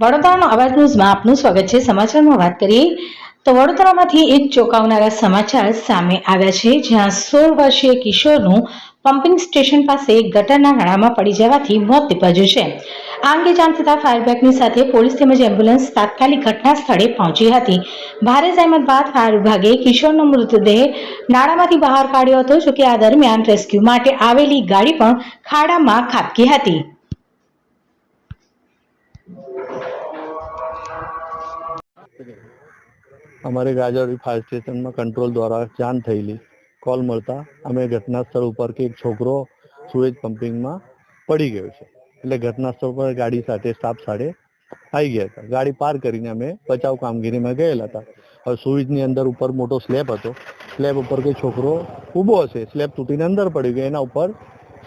વડોદરાનો અવાજ ન્યૂઝમાં આપનું સ્વાગત છે. સમાચારમાં વાત કરીએ તો વડોદરામાંથી એક ચોંકાવનારા સમાચાર સામે આવ્યા છે. જ્યાં સોળ વર્ષીય કિશોરનું પમ્પિંગ સ્ટેશન પાસે ગટરના નાળામાં પડી જવાથી મોત નીપજ્યું છે. આ અંગે જાણ થતાં ફાયર બ્રિગેડની સાથે પોલીસ તેમજ એમ્બ્યુલન્સ તાત્કાલિક ઘટના સ્થળે પહોંચી હતી. ભારે જહેમત બાદ ફાયર વિભાગે કિશોરનો મૃતદેહ નાળામાંથી બહાર કાઢ્યો હતો, જોકે આ દરમિયાન રેસ્ક્યુ માટે આવેલી ગાડી પણ ખાડામાં ખાબકી હતી. અમારે ગાજરડી ફાયર સ્ટેશનમાં કંટ્રોલ દ્વારા જાણ થયેલી. કોલ મળતા અમે ઘટના સ્થળ ઉપર કે એક છોકરો સુએજ પમ્પિંગમાં પડી ગયો છે. એટલે ઘટના સ્થળ પર ગાડી સાથે સ્ટાફ સાથે આવી ગયા હતા. ગાડી પાર કરીને અમે બચાવ કામગીરીમાં ગયેલા હતા. હવે સુઈજની અંદર ઉપર મોટો સ્લેબ હતો. સ્લેબ ઉપર કોઈ છોકરો ઊભો હશે. સ્લેબ તૂટીને અંદર પડી ગયો. એના ઉપર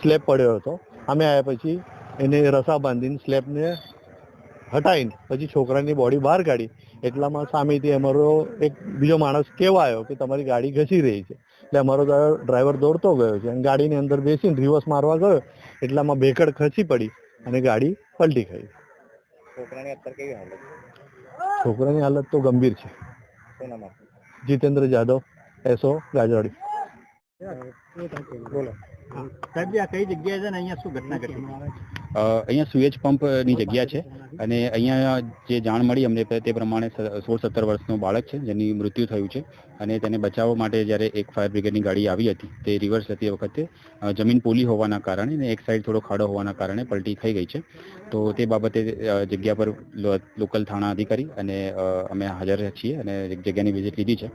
સ્લેબ પડ્યો હતો. અમે આવ્યા પછી એને રસા બાંધીને સ્લેબને હટાવીને પછી છોકરાની બોડી બહાર કાઢી. એટલામાં સામેથી અમારો એક બીજો માણસ કહેવા આવ્યો કે તમારી ગાડી ઘસી રહી છે. એટલે અમારો ડ્રાઈવર દોડતો ગયો છે અને ગાડીની અંદર બેસીને રિવર્સ મારવા ગયો. એટલામાં ભેકડ ખસી પડી અને ગાડી પલટી ગઈ. છોકરાની અત્યારે કેવી હાલત છોકરાની હાલત તો ગંભીર છે? જીતેન્દ્ર જાદવ એસો ગાજવાડી. બોલો. સાહેબ આ કઈ જગ્યાએ છે ને? અહીંયા શું ઘટના ઘટી? અહીંયા સુએજ પંપની જગ્યા છે. અને અહીંયા જે જાણ મળી અમને તે પ્રમાણે સોળ સત્તર વર્ષનું બાળક છે, જેની મૃત્યુ થયું છે અને તેને બચાવવા માટે જ્યારે એક ફાયર બ્રિગેડની ગાડી આવી હતી, તે રિવર્સ હતી વખતે જમીન પોલી હોવાના કારણે અને એક સાઈડ થોડો ખાડો હોવાના કારણે પલટી થઈ ગઈ છે. તો તે બાબતે જગ્યા પર લોકલ થાણા અધિકારી અને અમે હાજર છીએ અને જગ્યાની વિઝિટ લીધી છે,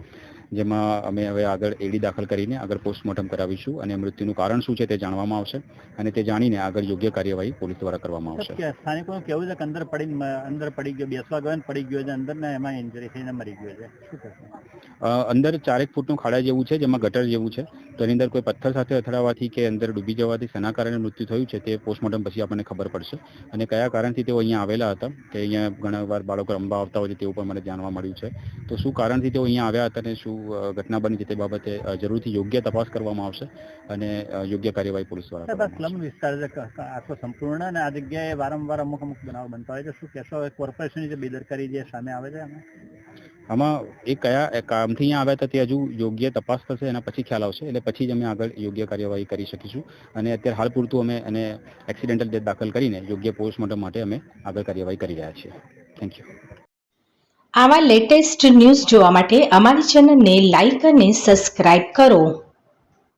જેમાં અમે હવે આગળ એડી દાખલ કરીને આગળ પોસ્ટમોર્ટમ કરાવીશું અને મૃત્યુનું કારણ શું છે તે જાણવામાં આવશે અને તે જાણીને આગળ યોગ્ય કાર્યવાહી પોલીસ દ્વારા કરવામાં આવશે. સ્થાનિકોનું કેવું છે કે અંદર પડી અંદર પડી ગયો બેસવા ગયો ને પડી ગયો છે અંદર ને એમાં ઇન્જરી થઈને મરી ગયો છે. શું થશે અંદર ચારેક ફૂટનું ખાડા જેવું છે જેમાં ગટર જેવું છે. તો એની અંદર કોઈ પથ્થર સાથે અથડાવાથી કે અંદર ડૂબી જવાથી શેના કારણે મૃત્યુ થયું છે તે પોસ્ટમોર્ટમ પછી આપણને ખબર પડશે. અને કયા કારણથી તેઓ અહીંયા આવેલા હતા? કે અહીંયા ઘણા વાર બાળકો રમવા આવતા હોય છે તેવું પણ મને જાણવા મળ્યું છે. તો શું કારણથી તેઓ અહીંયા આવ્યા હતા અને શું ઘટના બની છે તે બાબતે જરૂરથી યોગ્ય તપાસ કરવામાં આવશે અને યોગ્ય કાર્યવાહી પોલીસ દ્વારા સ્લમ વિસ્તાર છે આખો સંપૂર્ણ અને આ જગ્યાએ વારંવાર અમુક અમુક બનાવ બનતા હોય છે શું કહેશો? હવે કોર્પોરેશનની જે બેદરકારી જે સામે આવે છે આમાં આમાં એ કયા કામથી અહીંયા આવ્યા હતા તે હજુ યોગ્ય તપાસ થશે એના પછી ખ્યાલ આવશે એટલે પછી જ અમે આગળ યોગ્ય કાર્યવાહી કરી શકીશું. અને અત્યારે હાલ પૂરતું અમે એને એક્સિડેન્ટલ ડેથ દાખલ કરીને યોગ્ય પોસ્ટમોર્ટમ માટે અમે આગળ કાર્યવાહી કરી રહ્યા છીએ. થેન્ક યુ આવા લેટેસ્ટ ન્યૂઝ જોવા માટે અમારી ચેનલને લાઇક અને સબસ્ક્રાઇબ કરો.